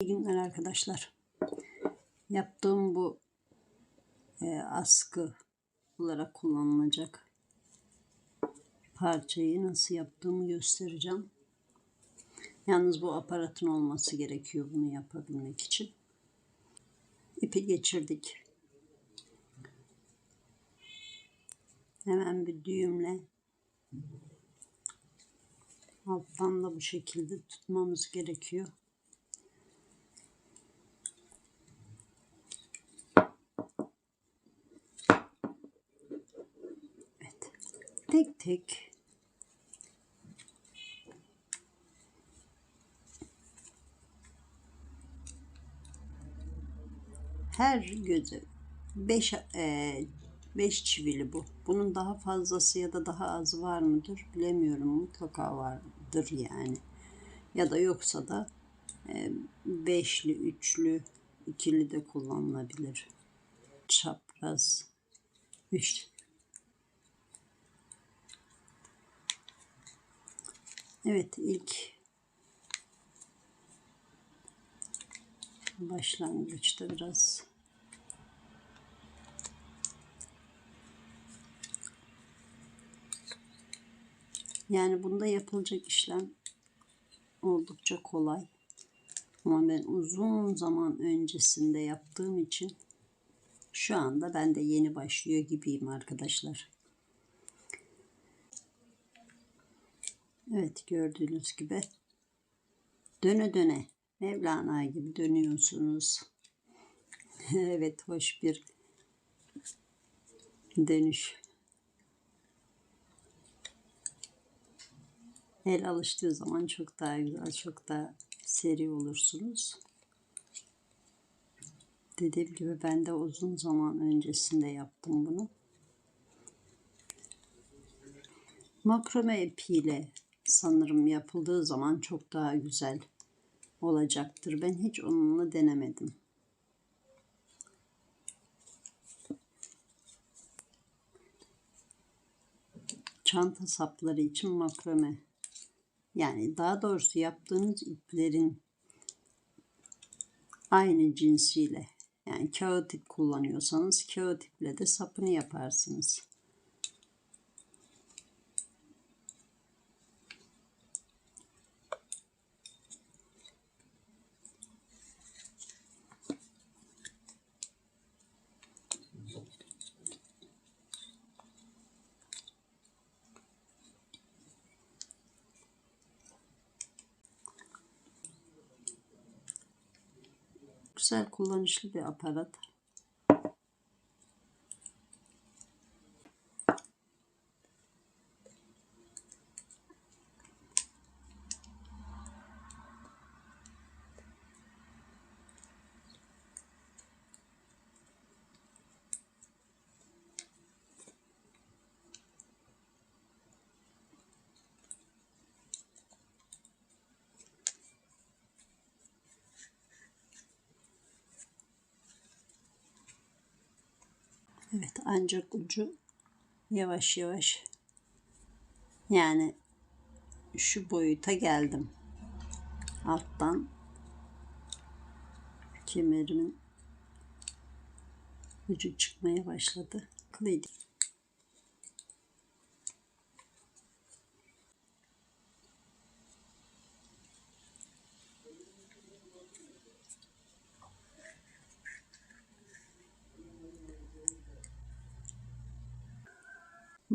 İyi günler arkadaşlar. Yaptığım bu e, askı olarak kullanılacak parçayı nasıl yaptığımı göstereceğim. Yalnız bu aparatın olması gerekiyor bunu yapabilmek için. İpi geçirdik. Hemen bir düğümle alttan da bu şekilde tutmamız gerekiyor. Tek tek her gözü 5 5 çivili bu. Bunun daha fazlası ya da daha az var mıdır bilemiyorum. Mutlaka vardır yani. Ya da yoksa da e, beşli, üçlü, ikili de kullanılabilir. Çapraz. Üç. Evet ilk başlangıçta biraz yani bunda yapılacak işlem oldukça kolay. Ama ben uzun zaman öncesinde yaptığım için şu anda ben de yeni başlıyor gibiyim arkadaşlar. Evet gördüğünüz gibi döne döne Mevlana gibi dönüyorsunuz. evet hoş bir dönüş. El alıştığı zaman çok daha güzel, çok daha seri olursunuz. Dediğim gibi ben de uzun zaman öncesinde yaptım bunu. Makrome ipiyle sanırım yapıldığı zaman çok daha güzel olacaktır. Ben hiç onunla denemedim. Çanta sapları için makrame. Yani daha doğrusu yaptığınız iplerin aynı cinsiyle yani kağıt ip kullanıyorsanız kağıt iple de sapını yaparsınız. Güzel kullanışlı bir aparat. Evet ancak ucu yavaş yavaş yani şu boyuta geldim. Alttan kemerimin ucu çıkmaya başladı. Kılıydı.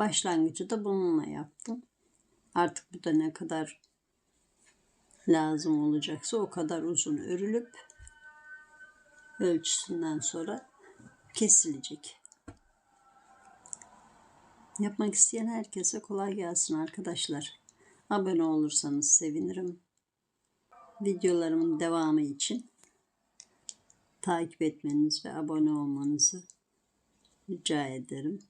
Başlangıcı da bununla yaptım. Artık bu da ne kadar lazım olacaksa o kadar uzun örülüp ölçüsünden sonra kesilecek. Yapmak isteyen herkese kolay gelsin arkadaşlar. Abone olursanız sevinirim. Videolarımın devamı için takip etmeniz ve abone olmanızı rica ederim.